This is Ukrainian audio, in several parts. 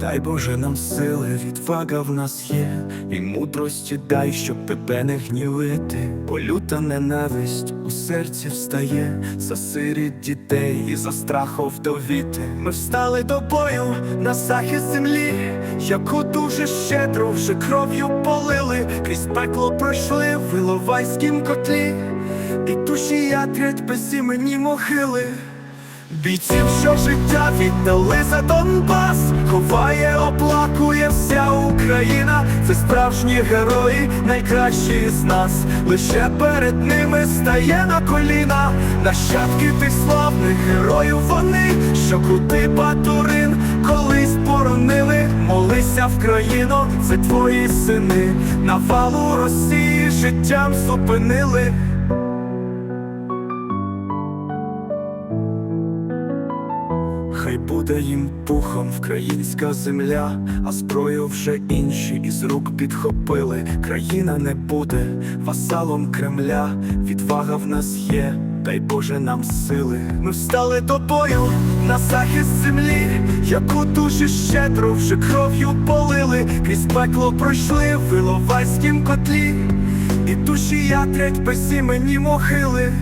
Дай Боже нам сили, відвага в нас є, і мудрості дай, щоб тебе не гнівити, бо ненависть у серці встає, за сиріт дітей і за страху вдовіти. Ми встали до бою на захист землі, яку дуже щедро вже кров'ю полили, крізь пекло пройшли в Іловайськім котлі, і душі ятрять без імені могили. Бійців, що життя віддали за Донбас, ховає, оплакує вся Україна, це справжні герої, найкращі з нас. Лише перед ними стає на коліна, нащадки тих славних героїв вони, що крутий батурин колись боронили, молися в країну, це твої сини, навалу Росії життям зупинили. Хай буде їм пухом українська земля, а зброю вже інші із рук підхопили. Країна не буде васалом Кремля, відвага в нас є, дай Боже нам сили. Ми встали до бою на захист землі, яку дуже щедро вже кров'ю полили, крізь пекло пройшли в Іловайськім котлі, і душі ятрять без імені могили.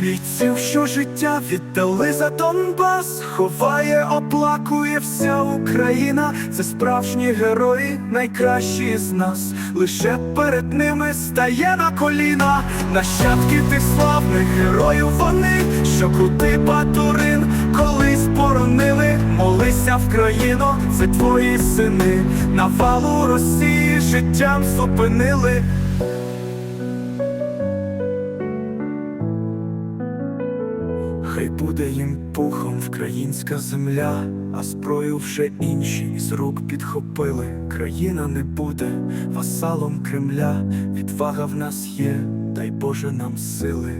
Бійців, що життя віддали за Донбас, ховає, оплакує вся Україна, це справжні герої, найкращі з нас. Лише перед ними стає на коліна, нащадки тих славних героїв вони, що крутий батурин колись боронили, молися в країну, це твої сини, навалу Росії життям зупинили. Хай буде їм пухом вкраїнська земля, а зброю вже інші із рук підхопили. Країна не буде васалом Кремля, відвага в нас є, дай Боже нам сили.